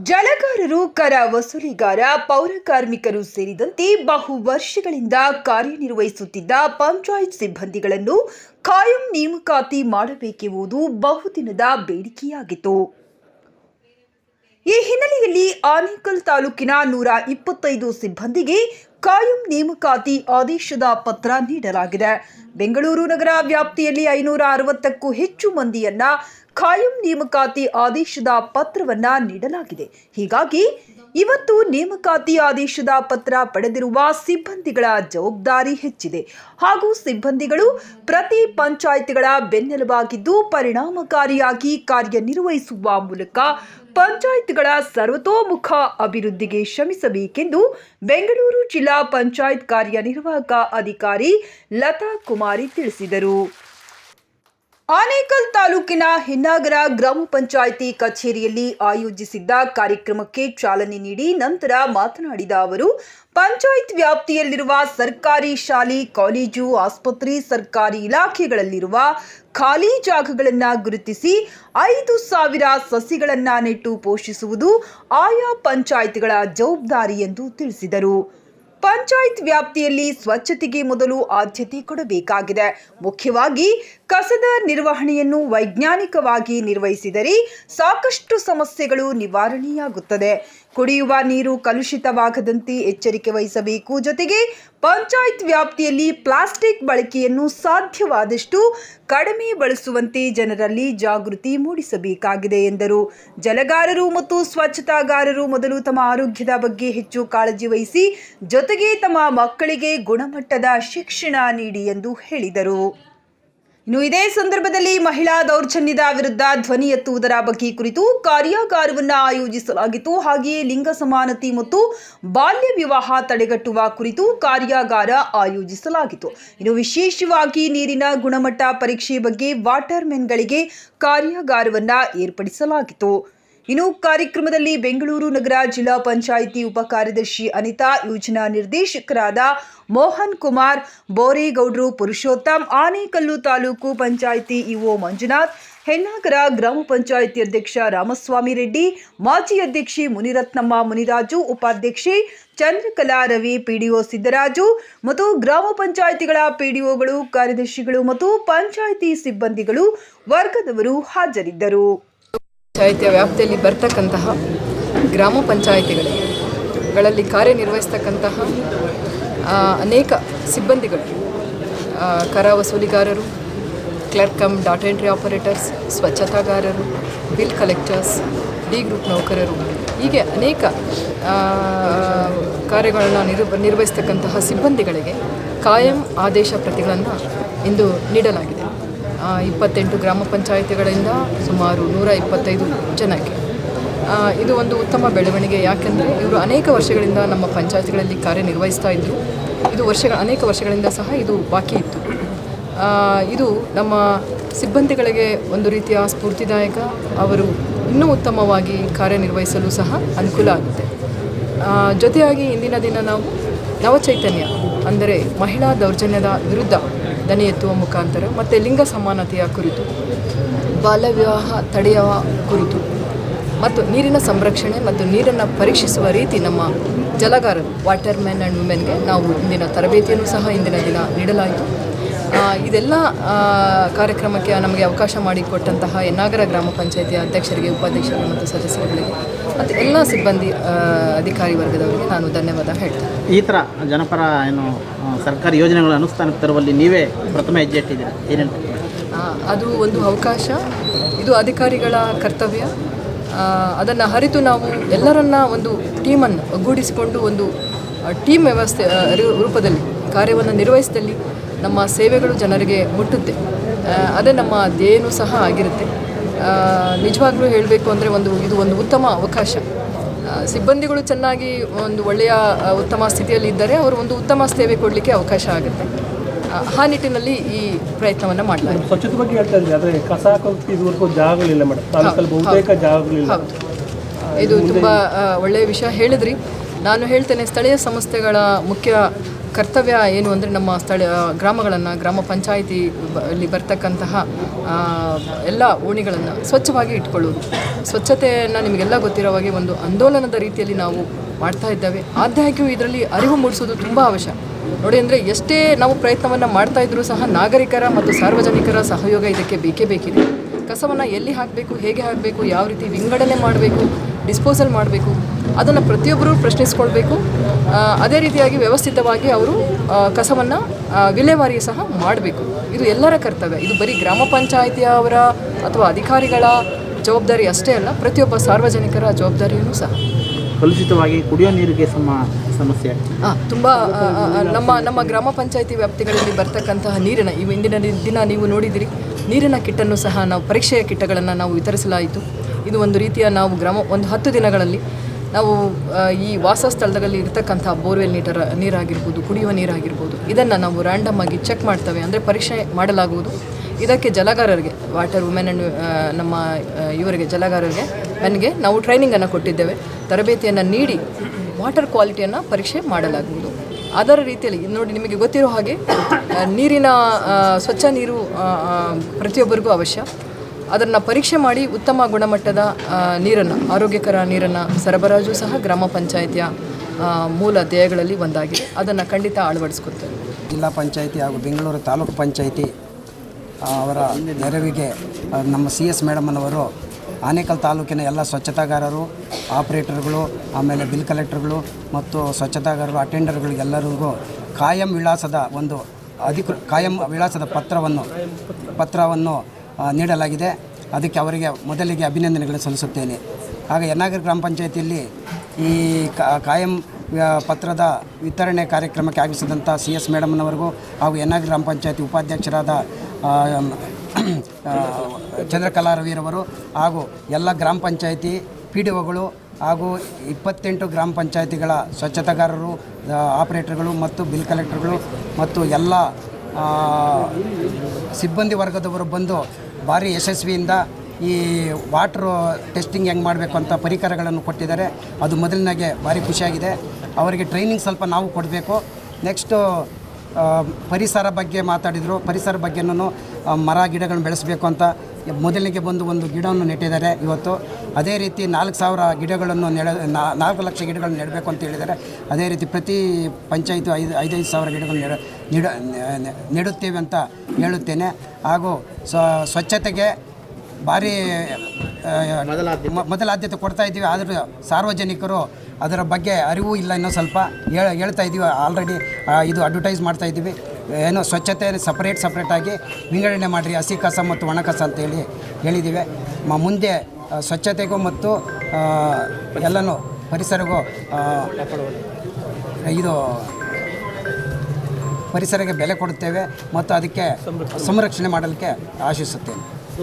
ಜಲಗಾರರು, ಕರ ವಸೂಲಿಗಾರ, ಪೌರ ಕಾರ್ಮಿಕರು ಸೇರಿದಂತೆ ಬಹು ವರ್ಷಗಳಿಂದ ಕಾರ್ಯನಿರ್ವಹಿಸುತ್ತಿದ್ದ ಪಂಚಾಯತ್ ಸಿಬ್ಬಂದಿಗಳನ್ನು ಕಾಯಂ ನೇಮಕಾತಿ ಮಾಡಬೇಕೆಂಬುದು ಬಹುದಿನದ ಬೇಡಿಕೆಯಾಗಿತ್ತು. ಈ ಹಿನ್ನೆಲೆಯಲ್ಲಿ ಆನೇಕಲ್ ತಾಲೂಕಿನ ನೂರ ಇಪ್ಪತ್ತೈದು ಸಿಬ್ಬಂದಿಗೆ ಕಾಯಂ ನೇಮಕಾತಿ ಆದೇಶದ ಪತ್ರ ನೀಡಲಾಗಿದೆ. ಬೆಂಗಳೂರು ನಗರ ವ್ಯಾಪ್ತಿಯಲ್ಲಿ ಐನೂರ ಅರವತ್ತಕ್ಕೂ ಹೆಚ್ಚು ಮಂದಿಯನ್ನ ಕಾಯಂ ನೇಮಕಾತಿ ಆದೇಶದ ಪತ್ರವನ್ನ ನೀಡಲಾಗಿದೆ. ಹೀಗಾಗಿ ಇವತ್ತು ನೇಮಕಾತಿ ಆದೇಶದ ಪತ್ರ ಪಡೆದಿರುವ ಸಿಬ್ಬಂದಿಗಳ ಜವಾಬ್ದಾರಿ ಹೆಚ್ಚಿದೆ. ಹಾಗೂ ಸಿಬ್ಬಂದಿಗಳು ಪ್ರತಿ ಪಂಚಾಯತ್ಗಳ ಬೆನ್ನೆಲುಬಾಗಿದ್ದು ಪರಿಣಾಮಕಾರಿಯಾಗಿ ಕಾರ್ಯನಿರ್ವಹಿಸುವ ಮೂಲಕ ಪಂಚಾಯತ್ಗಳ ಸರ್ವತೋಮುಖ ಅಭಿವೃದ್ಧಿಗೆ ಶ್ರಮಿಸಬೇಕೆಂದು ಬೆಂಗಳೂರು ಜಿಲ್ಲಾ ಪಂಚಾಯತ್ ಕಾರ್ಯನಿರ್ವಾಹಕ ಅಧಿಕಾರಿ ಲತಾ ಕುಮಾರಿ ತಿಳಿಸಿದರು. ಆನೇಕಲ್ ತಾಲೂಕಿನ ಹಿನ್ನಾಗರ ಗ್ರಾಮ ಪಂಚಾಯಿತಿ ಕಚೇರಿಯಲ್ಲಿ ಆಯೋಜಿಸಿದ್ದ ಕಾರ್ಯಕ್ರಮಕ್ಕೆ ಚಾಲನೆ ನೀಡಿ ನಂತರ ಮಾತನಾಡಿದ ಅವರು, ಪಂಚಾಯತ್ ವ್ಯಾಪ್ತಿಯಲ್ಲಿರುವ ಸರ್ಕಾರಿ ಶಾಲೆ, ಕಾಲೇಜು, ಆಸ್ಪತ್ರೆ, ಸರ್ಕಾರಿ ಇಲಾಖೆಗಳಲ್ಲಿರುವ ಖಾಲಿ ಜಾಗಗಳನ್ನು ಗುರುತಿಸಿ ಐದು ಸಾವಿರ ಸಸಿಗಳನ್ನು ನೆಟ್ಟು ಪೋಷಿಸುವುದು ಆಯಾ ಪಂಚಾಯತ್ಗಳ ಜವಾಬ್ದಾರಿ ಎಂದು ತಿಳಿಸಿದರು. ಪಂಚಾಯತ್ ವ್ಯಾಪ್ತಿಯಲ್ಲಿ ಸ್ವಚ್ಛತೆಗೆ ಮೊದಲು ಆದ್ಯತೆ ಕೊಡಬೇಕಾಗಿದೆ. ಮುಖ್ಯವಾಗಿ ಕಸದ ನಿರ್ವಹಣೆಯನ್ನು ವೈಜ್ಞಾನಿಕವಾಗಿ ನಿರ್ವಹಿಸಿದರೆ ಸಾಕಷ್ಟು ಸಮಸ್ಯೆಗಳು ನಿವಾರಣೆಯಾಗುತ್ತದೆ. ಕುಡಿಯುವ ನೀರು ಕಲುಷಿತವಾಗದಂತೆ ಎಚ್ಚರಿಕೆ ವಹಿಸಬೇಕು. ಜೊತೆಗೆ ಪಂಚಾಯತ್ ವ್ಯಾಪ್ತಿಯಲ್ಲಿ ಪ್ಲಾಸ್ಟಿಕ್ ಬಳಕೆಯನ್ನು ಸಾಧ್ಯವಾದಷ್ಟು ಕಡಿಮೆ ಬಳಸುವಂತೆ ಜನರಲ್ಲಿ ಜಾಗೃತಿ ಮೂಡಿಸಬೇಕಾಗಿದೆ ಎಂದರು. ಜಲಗಾರರು ಮತ್ತು ಸ್ವಚ್ಛತಾಗಾರರು ಮೊದಲು ತಮ್ಮ ಆರೋಗ್ಯದ ಬಗ್ಗೆ ಹೆಚ್ಚು ಕಾಳಜಿ ವಹಿಸಿ ಜೊತೆಗೆ ತಮ್ಮ ಮಕ್ಕಳಿಗೆ ಗುಣಮಟ್ಟದ ಶಿಕ್ಷಣ ನೀಡಿ ಎಂದು ಹೇಳಿದರು. ಇನ್ನು ಇದೇ ಸಂದರ್ಭದಲ್ಲಿ ಮಹಿಳಾ ದೌರ್ಜನ್ಯದ ವಿರುದ್ಧ ಧ್ವನಿ ಎತ್ತುವುದರ ಬಗ್ಗೆ ಕುರಿತು ಕಾರ್ಯಾಗಾರವನ್ನು ಆಯೋಜಿಸಲಾಗಿತ್ತು. ಹಾಗೆಯೇ ಲಿಂಗ ಸಮಾನತೆ ಮತ್ತು ಬಾಲ್ಯ ವಿವಾಹ ತಡೆಗಟ್ಟುವ ಕುರಿತು ಕಾರ್ಯಾಗಾರ ಆಯೋಜಿಸಲಾಗಿತ್ತು. ಇನ್ನು ವಿಶೇಷವಾಗಿ ನೀರಿನ ಗುಣಮಟ್ಟ ಪರೀಕ್ಷೆ ಬಗ್ಗೆ ವಾಟರ್ಮೆನ್ಗಳಿಗೆ ಕಾರ್ಯಾಗಾರವನ್ನು ಏರ್ಪಡಿಸಲಾಗಿತ್ತು. ಇನ್ನು ಕಾರ್ಯಕ್ರಮದಲ್ಲಿ ಬೆಂಗಳೂರು ನಗರ ಜಿಲ್ಲಾ ಪಂಚಾಯಿತಿ ಉಪ ಕಾರ್ಯದರ್ಶಿ ಅನಿತಾ, ಯೋಜನಾ ನಿರ್ದೇಶಕರಾದ ಮೋಹನ್ ಕುಮಾರ್, ಬೋರೇಗೌಡ್ರು, ಪುರುಷೋತ್ತಮ್, ಆನೇಕಲ್ಲು ತಾಲೂಕು ಪಂಚಾಯಿತಿ ಇಒ ಮಂಜುನಾಥ್, ಹೆಣ್ಣಾಗರ ಗ್ರಾಮ ಪಂಚಾಯಿತಿ ಅಧ್ಯಕ್ಷ ರಾಮಸ್ವಾಮಿ ರೆಡ್ಡಿ, ಮಾಜಿ ಅಧ್ಯಕ್ಷೆ ಮುನಿರತ್ನಮ್ಮ ಮುನಿರಾಜು, ಉಪಾಧ್ಯಕ್ಷೆ ಚಂದ್ರಕಲಾ ರವಿ, ಪಿಡಿಒ ಸಿದ್ದರಾಜು ಮತ್ತು ಗ್ರಾಮ ಪಂಚಾಯಿತಿಗಳ ಪಿಡಿಒಗಳು, ಕಾರ್ಯದರ್ಶಿಗಳು ಮತ್ತು ಪಂಚಾಯಿತಿ ಸಿಬ್ಬಂದಿಗಳು ವರ್ಗದವರು ಹಾಜರಿದ್ದರು. ಪಂಚಾಯಿತಿಯ ವ್ಯಾಪ್ತಿಯಲ್ಲಿ ಬರ್ತಕ್ಕಂತಹ ಗ್ರಾಮ ಪಂಚಾಯಿತಿಗಳಲ್ಲಿ ಕಾರ್ಯನಿರ್ವಹಿಸ್ತಕ್ಕಂತಹ ಅನೇಕ ಸಿಬ್ಬಂದಿಗಳು ಕರ ವಸೂಲಿಗಾರರು clerk cum data entry operators ಸ್ವಚ್ಛತಾಗಾರರು bill collectors D group ನೌಕರರು, ಹೀಗೆ ಅನೇಕ ಕಾರ್ಯಗಳನ್ನು ನಿರ್ವ, ನಿರ್ವಹಿಸ್ತಕ್ಕಂತಹ ಸಿಬ್ಬಂದಿಗಳಿಗೆ ಕಾಯಂ ಆದೇಶ ಪ್ರತಿಗಳನ್ನು ಇಂದು ನೀಡಲಾಗಿದೆ. ಇಪ್ಪತ್ತೆಂಟು ಗ್ರಾಮ ಪಂಚಾಯಿತಿಗಳಿಂದ ಸುಮಾರು ನೂರ ಇಪ್ಪತ್ತೈದು ಜನಕ್ಕೆ. ಇದು ಒಂದು ಉತ್ತಮ ಬೆಳವಣಿಗೆ. ಯಾಕೆಂದರೆ ಇವರು ಅನೇಕ ವರ್ಷಗಳಿಂದ ನಮ್ಮ ಪಂಚಾಯತ್ಗಳಲ್ಲಿ ಕಾರ್ಯನಿರ್ವಹಿಸ್ತಾ ಇದ್ದರು ಇದು ವರ್ಷಗಳ, ಅನೇಕ ವರ್ಷಗಳಿಂದ ಸಹ ಇದು ಬಾಕಿ ಇತ್ತು. ಇದು ನಮ್ಮ ಸಿಬ್ಬಂದಿಗಳಿಗೆ ಒಂದು ರೀತಿಯ ಸ್ಫೂರ್ತಿದಾಯಕ, ಅವರು ಇನ್ನೂ ಉತ್ತಮವಾಗಿ ಕಾರ್ಯನಿರ್ವಹಿಸಲು ಸಹ ಅನುಕೂಲ ಆಗುತ್ತೆ. ಜೊತೆಯಾಗಿ ಇಂದಿನ ದಿನ ನಾವು ನವಚೈತನ್ಯ, ಅಂದರೆ ಮಹಿಳಾ ದೌರ್ಜನ್ಯದ ವಿರುದ್ಧ ದನಿ ಎತ್ತುವ ಮುಖಾಂತರ ಮತ್ತು ಲಿಂಗ ಸಮಾನತೆಯ ಕುರಿತು ಬಾಲ್ಯ ವಿವಾಹ ತಡೆಯುವ ಕುರಿತು ಮತ್ತು ನೀರಿನ ಸಂರಕ್ಷಣೆ ಮತ್ತು ನೀರನ್ನು ಪರೀಕ್ಷಿಸುವ ರೀತಿ ನಮ್ಮ ಜಲಗಾರರು ವಾಟರ್ ಮೆನ್ ಆ್ಯಂಡ್ ವುಮೆನ್ಗೆ ನಾವು ಇಂದಿನ ತರಬೇತಿಯನ್ನು ಸಹ ಇಂದಿನ ದಿನ ನೀಡಲಾಯಿತು. ಇದೆಲ್ಲ ಕಾರ್ಯಕ್ರಮಕ್ಕೆ ನಮಗೆ ಅವಕಾಶ ಮಾಡಿಕೊಟ್ಟಂತಹ ಎನ್ನಾಗರ ಗ್ರಾಮ ಪಂಚಾಯಿತಿಯ ಅಧ್ಯಕ್ಷರಿಗೆ, ಉಪಾಧ್ಯಕ್ಷರಿಗೆ ಮತ್ತು ಸದಸ್ಯರುಗಳಿಗೆ ಮತ್ತು ಎಲ್ಲ ಸಿಬ್ಬಂದಿ ಅಧಿಕಾರಿ ವರ್ಗದವರಿಗೆ ನಾನು ಧನ್ಯವಾದ ಹೇಳ್ತೇನೆ. ಈ ಥರ ಜನಪರ ಏನು ಸರ್ಕಾರಿ ಯೋಜನೆಗಳ ಅನುಷ್ಠಾನಕ್ಕೆ ತರುವಲ್ಲಿ ನೀವೇ ಪ್ರಥಮ ಹೆಜ್ಜೆ ಇಟ್ಟಿದ್ದೀರಾ ಏನೇನು ಅದು ಒಂದು ಅವಕಾಶ. ಇದು ಅಧಿಕಾರಿಗಳ ಕರ್ತವ್ಯ. ಅದನ್ನು ಅರಿತು ನಾವು ಎಲ್ಲರನ್ನ ಒಂದು ಟೀಮನ್ನು ಒಗ್ಗೂಡಿಸಿಕೊಂಡು ಒಂದು ಟೀಮ್ ವ್ಯವಸ್ಥೆ ರೂಪದಲ್ಲಿ ಕಾರ್ಯವನ್ನು ನಿರ್ವಹಿಸಿದಲ್ಲಿ ನಮ್ಮ ಸೇವೆಗಳು ಜನರಿಗೆ ಮುಟ್ಟುತ್ತೆ. ಅದೇ ನಮ್ಮ ಧ್ಯೇಯನೂ ಸಹ ಆಗಿರುತ್ತೆ. ನಿಜವಾಗ್ಲೂ ಹೇಳಬೇಕು ಅಂದರೆ ಒಂದು ಇದು ಒಂದು ಉತ್ತಮ ಅವಕಾಶ. ಸಿಬ್ಬಂದಿಗಳು ಚೆನ್ನಾಗಿ ಒಂದು ಒಳ್ಳೆಯ ಉತ್ತಮ ಸ್ಥಿತಿಯಲ್ಲಿ ಇದ್ದರೆ ಅವರು ಒಂದು ಉತ್ತಮ ಸೇವೆ ಕೊಡಲಿಕ್ಕೆ ಅವಕಾಶ ಆಗುತ್ತೆ. ಆ, ನಿಟ್ಟಿನಲ್ಲಿ ಈ ಪ್ರಯತ್ನವನ್ನು ಮಾಡಲಾಗಿದೆ ಸ್ವಚ್ಛತೆ ಬಗ್ಗೆ ಹೇಳ್ತಾ ಇದ್ದೀವಿ ಆದರೆ ಕಸ ಹಾಕೋಕ್ಕೆ ಇದುವರೆಗೂ ಜಾಗಗಳಿಲ್ಲ ಮೇಡಮ್. ತಾಲೂಕಲ್ಲಿ ಬಹುತೇಕ ಜಾಗಗಳಿಲ್ಲ. ಹೌದು. ಇದು ತುಂಬ ಒಳ್ಳೆಯ ವಿಷಯ ಹೇಳಿದ್ರಿ. ನಾನು ಹೇಳ್ತೇನೆ ಸ್ಥಳೀಯ ಸಂಸ್ಥೆಗಳ ಮುಖ್ಯ ಕರ್ತವ್ಯ ಏನು ಅಂದರೆ ನಮ್ಮ ಸ್ಥಳ ಗ್ರಾಮಗಳನ್ನು, ಗ್ರಾಮ ಪಂಚಾಯಿತಿ ಅಲ್ಲಿ ಬರ್ತಕ್ಕಂತಹ ಎಲ್ಲ ಓಣಿಗಳನ್ನು ಸ್ವಚ್ಛವಾಗಿ ಇಟ್ಕೊಳ್ಳೋದು ಸ್ವಚ್ಛತೆಯನ್ನು ನಿಮಗೆಲ್ಲ ಗೊತ್ತಿರೋ ಹಾಗೆ ಒಂದು ಆಂದೋಲನದ ರೀತಿಯಲ್ಲಿ ನಾವು ಮಾಡ್ತಾ ಇದ್ದೇವೆ. ಆದಾಗ್ಯೂ ಇದರಲ್ಲಿ ಅರಿವು ಮೂಡಿಸೋದು ತುಂಬ ಅವಶ್ಯ. ನೋಡಿ ಅಂದರೆ ಎಷ್ಟೇ ನಾವು ಪ್ರಯತ್ನವನ್ನು ಮಾಡ್ತಾ ಇದ್ರೂ ಸಹ ನಾಗರಿಕರ ಮತ್ತು ಸಾರ್ವಜನಿಕರ ಸಹಯೋಗ ಇದಕ್ಕೆ ಬೇಕೇ ಬೇಕಿದೆ. ಕಸವನ್ನು ಎಲ್ಲಿ ಹಾಕಬೇಕು ಹೇಗೆ ಹಾಕಬೇಕು ಯಾವ ರೀತಿ ವಿಂಗಡಣೆ ಮಾಡಬೇಕು ಡಿಸ್ಪೋಸಲ್ ಮಾಡಬೇಕು ಅದನ್ನು ಪ್ರತಿಯೊಬ್ಬರೂ ಪ್ರಶ್ನಿಸ್ಕೊಳ್ಬೇಕು. ಅದೇ ರೀತಿಯಾಗಿ ವ್ಯವಸ್ಥಿತವಾಗಿ ಅವರು ಕಸವನ್ನು ವಿಲೇವಾರಿ ಸಹ ಮಾಡಬೇಕು. ಇದು ಎಲ್ಲರ ಕರ್ತವ್ಯ. ಇದು ಬರೀ ಗ್ರಾಮ ಪಂಚಾಯಿತಿಯವರ ಅಥವಾ ಅಧಿಕಾರಿಗಳ ಜವಾಬ್ದಾರಿ ಅಷ್ಟೇ ಅಲ್ಲ ಪ್ರತಿಯೊಬ್ಬ ಸಾರ್ವಜನಿಕರ ಜವಾಬ್ದಾರಿಯೂ ಸಹ. ಕಲುಷಿತವಾಗಿ ಕುಡಿಯೋ ನೀರಿಗೆ ಸಮ ಸಮಸ್ಯೆ ಆಗ್ತಿದೆ. ಹಾಂ ತುಂಬ ನಮ್ಮ ನಮ್ಮ ಗ್ರಾಮ ಪಂಚಾಯಿತಿ ವ್ಯಾಪ್ತಿಗಳಲ್ಲಿ ಬರ್ತಕ್ಕಂತಹ ನೀರಿನ ಈ ಇಂದಿನ ದಿನ ನೀವು ನೋಡಿದಿರಿ. ನೀರಿನ ಕಿಟ್ಟನ್ನು ಸಹ ನಾವು ಪರೀಕ್ಷೆಯ ಕಿಟ್ಟಗಳನ್ನು ನಾವು ವಿತರಿಸಲಾಯಿತು. ಇದು ಒಂದು ರೀತಿಯ ನಾವು ಗ್ರಾಮ ಒಂದು ಹತ್ತು ದಿನಗಳಲ್ಲಿ ನಾವು ಈ ವಾಸ ಸ್ಥಳದಲ್ಲಿ ಇರತಕ್ಕಂಥ ಬೋರ್ವೆಲ್ ನೀಟರ ನೀರಾಗಿರ್ಬೋದು, ಕುಡಿಯುವ ನೀರಾಗಿರ್ಬೋದು, ಇದನ್ನು ನಾವು ರ್ಯಾಂಡಮ್ ಆಗಿ ಚೆಕ್ ಮಾಡ್ತೇವೆ. ಅಂದರೆ ಪರೀಕ್ಷೆ ಮಾಡಲಾಗುವುದು. ಇದಕ್ಕೆ ಜಲಗಾರರಿಗೆ ವಾಟರ್ ವುಮೆನ್ ಆ್ಯಂಡ್ ನಮ್ಮ ಇವರಿಗೆ, ಜಲಗಾರರಿಗೆ ನನಗೆ ನಾವು ಟ್ರೈನಿಂಗನ್ನು ಕೊಟ್ಟಿದ್ದೇವೆ. ತರಬೇತಿಯನ್ನು ನೀಡಿ ವಾಟರ್ ಕ್ವಾಲಿಟಿಯನ್ನು ಪರೀಕ್ಷೆ ಮಾಡಲಾಗುವುದು. ಅದರ ರೀತಿಯಲ್ಲಿ ನೋಡಿ ನಿಮಗೆ ಗೊತ್ತಿರೋ ಹಾಗೆ ನೀರಿನ ಸ್ವಚ್ಛ ನೀರು ಪ್ರತಿಯೊಬ್ಬರಿಗೂ ಅವಶ್ಯ. ಅದನ್ನು ಪರೀಕ್ಷೆ ಮಾಡಿ ಉತ್ತಮ ಗುಣಮಟ್ಟದ ನೀರನ್ನು, ಆರೋಗ್ಯಕರ ನೀರನ್ನು ಸರಬರಾಜು ಸಹ ಗ್ರಾಮ ಪಂಚಾಯಿತಿಯ ಮೂಲ ಧ್ಯೇಯಗಳಲ್ಲಿ ಒಂದಾಗಿದೆ. ಅದನ್ನು ಖಂಡಿತ ಅಳವಡಿಸ್ಕೊಡ್ತೇವೆ ಜಿಲ್ಲಾ ಪಂಚಾಯಿತಿ ಹಾಗೂ ಬೆಂಗಳೂರು ತಾಲೂಕು ಪಂಚಾಯಿತಿ ಅವರ ನೆರವಿಗೆ ನಮ್ಮ ಸಿ ಎಸ್ ಮೇಡಮನವರು ಆನೇಕಲ್ ತಾಲೂಕಿನ ಎಲ್ಲ ಸ್ವಚ್ಛತಾಗಾರರು, ಆಪ್ರೇಟರ್ಗಳು, ಆಮೇಲೆ ಬಿಲ್ ಕಲೆಕ್ಟರ್ಗಳು ಮತ್ತು ಸ್ವಚ್ಛತಾಗಾರರು ಅಟೆಂಡರ್ಗಳಿಗೆಲ್ಲರಿಗೂ ಕಾಯಂ ವಿಳಾಸದ ಒಂದು ಅಧಿಕೃ, ಕಾಯಂ ವಿಳಾಸದ ಪತ್ರವನ್ನು ಪತ್ರವನ್ನು ನೀಡಲಾಗಿದೆ. ಅದಕ್ಕೆ ಅವರಿಗೆ ಮೊದಲಿಗೆ ಅಭಿನಂದನೆಗಳನ್ನು ಸಲ್ಲಿಸುತ್ತೇನೆ. ಆಗ ಯನ್ನಾಗರ ಗ್ರಾಮ ಪಂಚಾಯತಿಯಲ್ಲಿ ಈ ಕಾಯಂ ಪತ್ರದ ವಿತರಣೆ ಕಾರ್ಯಕ್ರಮಕ್ಕೆ ಆಗಮಿಸಿದಂಥ ಸಿ ಎಸ್ ಮೇಡಮ್ನವರೆಗೂ ಹಾಗೂ ಯನ್ನಾಗರ ಗ್ರಾಮ ಪಂಚಾಯತಿ ಉಪಾಧ್ಯಕ್ಷರಾದ ಚಂದ್ರಕಲಾ ರವಿರವರು ಹಾಗೂ ಎಲ್ಲ ಗ್ರಾಮ ಪಂಚಾಯಿತಿ ಪಿ ಡಿ ಒಗಳು ಹಾಗೂ ಇಪ್ಪತ್ತೆಂಟು ಗ್ರಾಮ ಪಂಚಾಯಿತಿಗಳ ಸ್ವಚ್ಛತಾಗಾರರು ಆಪರೇಟರ್ಗಳು ಮತ್ತು ಬಿಲ್ ಕಲೆಕ್ಟರ್ಗಳು ಮತ್ತು ಎಲ್ಲ ಸಿಬ್ಬಂದಿ ವರ್ಗದವರು ಬಂದು ಭಾರಿ ಯಶಸ್ವಿಯಿಂದ ಈ ವಾಟ್ರ್ ಟೆಸ್ಟಿಂಗ್ ಹೆಂಗೆ ಮಾಡಬೇಕು ಅಂತ ಪರಿಕರಗಳನ್ನು ಕೊಟ್ಟಿದ್ದಾರೆ. ಅದು ಮೊದಲನಾಗೆ ಭಾರಿ ಖುಷಿಯಾಗಿದೆ. ಅವರಿಗೆ ಟ್ರೈನಿಂಗ್ ಸ್ವಲ್ಪ ನಾವು ಕೊಡಬೇಕು. ನೆಕ್ಸ್ಟು ಪರಿಸರ ಬಗ್ಗೆ ಮಾತಾಡಿದರು. ಪರಿಸರ ಬಗ್ಗೆನೂ ಮರ ಗಿಡಗಳನ್ನು ಬೆಳೆಸಬೇಕು ಅಂತ ಮೊದಲಿಗೆ ಬಂದು ಒಂದು ಗಿಡವನ್ನು ನೆಟ್ಟಿದ್ದಾರೆ ಇವತ್ತು. ಅದೇ ರೀತಿ ನಾಲ್ಕು ಸಾವಿರ ಗಿಡಗಳನ್ನು ನೆಡ ನಾಲ್ಕು ಲಕ್ಷ ಗಿಡಗಳನ್ನು ನೆಡಬೇಕು ಅಂತ ಹೇಳಿದ್ದಾರೆ. ಅದೇ ರೀತಿ ಪ್ರತಿ ಪಂಚಾಯಿತಿ ಐದು, ಐದೈದು ಸಾವಿರ ಗಿಡಗಳನ್ನು ನೆಡ, ನೆಡುತ್ತೇವೆ ಅಂತ ಹೇಳುತ್ತೇನೆ. ಹಾಗೂ ಸ್ವ- ಸ್ವಚ್ಛತೆಗೆ ಭಾರಿ ಮೊದಲ ಆದ್ಯತೆ ಕೊಡ್ತಾ ಇದ್ದೀವಿ ಆದರೂ ಸಾರ್ವಜನಿಕರು ಅದರ ಬಗ್ಗೆ ಅರಿವು ಇಲ್ಲ ಇನ್ನೂ ಸ್ವಲ್ಪ. ಹೇಳ ಹೇಳ್ತಾ ಇದ್ದೀವಿ ಆಲ್ರೆಡಿ ಇದು ಅಡ್ವರ್ಟೈಸ್ ಮಾಡ್ತಾ ಇದ್ದೀವಿ. ಏನೋ ಸ್ವಚ್ಛತೆ ಸಪ್ರೇಟ್ ಸಪ್ರೇಟಾಗಿ ವಿಂಗಡಣೆ ಮಾಡಿರಿ ಹಸಿ ಕಸ ಮತ್ತು ಒಣ ಕಸ ಅಂತೇಳಿ ಹೇಳಿದ್ದೀವಿ. ಮ ಮುಂದೆ ಸ್ವಚ್ಛತೆಗೂ ಮತ್ತು ಎಲ್ಲನೂ ಪರಿಸರಗೂ ಇದು ಪರಿಸರಕ್ಕೆ ಬೆಲೆ ಕೊಡುತ್ತೇವೆ ಮತ್ತು ಅದಕ್ಕೆ ಸಂರಕ್ಷಣೆ ಮಾಡಲಿಕ್ಕೆ ಆಶಿಸುತ್ತೇನೆ.